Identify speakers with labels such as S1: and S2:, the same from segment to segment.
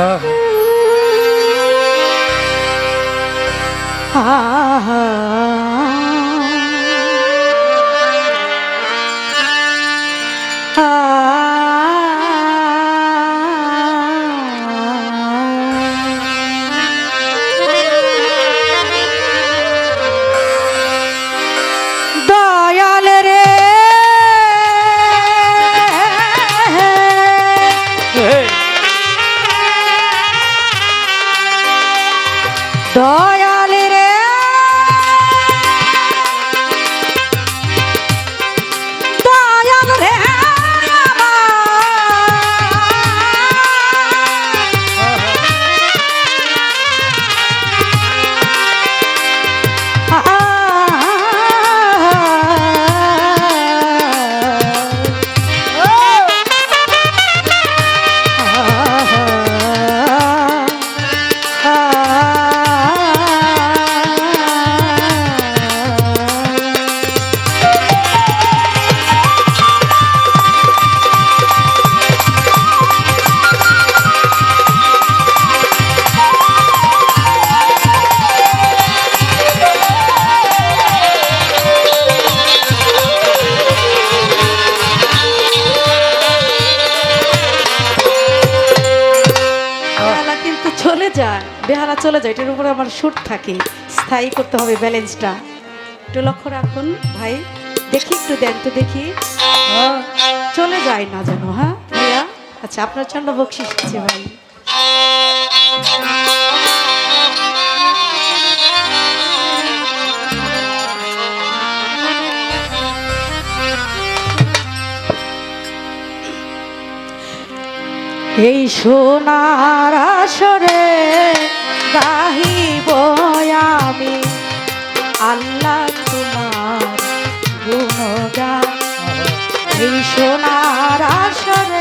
S1: হ্যাঁ
S2: দয়াল কিন্তু চলে যায়, বেহারা চলে যায়, এটার উপরে আমার সুর থাকে। স্থায়ী করতে হবে ব্যালেন্সটা। একটু লক্ষ্য রাখুন, ভাই, দেখি একটু দেন তো দেখি। চলে যায় না যেন হ্যাঁ ভাইয়া? আচ্ছা আপনার জন্য বকশিস ভাই। এই সোনার আসরে গাহিব আমি। আল্লাহ তোমার গুণগান। এই সোনার আসরে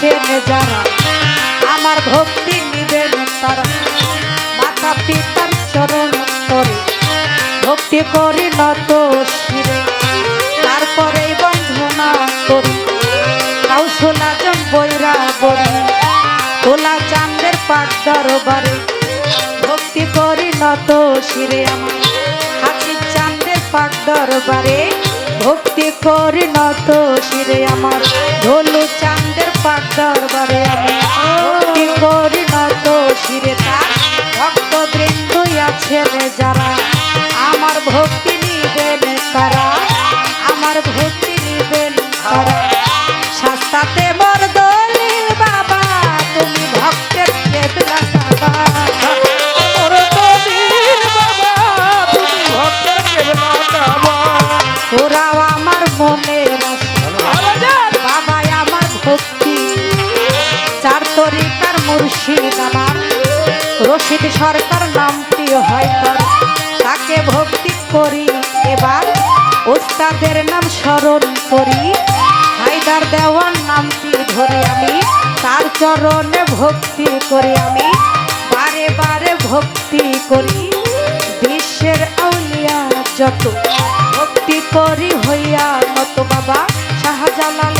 S2: আসেন যারা, আমার ভক্তি নিবেন তারা। মাতা পিতার চরণ করে ভক্তি করি না তো তারপরে বন্ধনা করি কাউসলা জন বৈরা বলি তোলা চান্দের পাট দরবারে, ভক্তি করি না তো শিরে আমার। হাতি চান্দের পাট দরবারে, ভক্তি করি না তো শিরে আমার। ঢোল সরকার, নামটি হয় পর তাকে ভক্তি করি এবার, ওস্তাদের নাম স্মরণ করি। হায়দার দেওয়ার নামটি ধরে আমি, তার চরণে ভক্তি করি আমি, বারে বারে ভক্তি করি। বিশ্বের আউলিয়া যত ভক্তি করি হইয়া মতো বাবা, শাহজালাল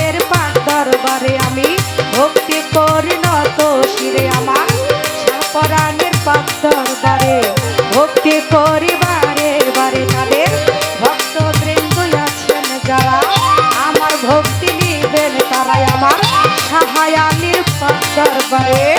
S2: মায়া নির্পাক দরবারে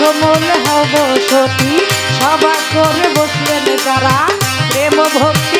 S2: সমল হব সতী। সবা করে বসলেন তারা প্রেম ভক্তি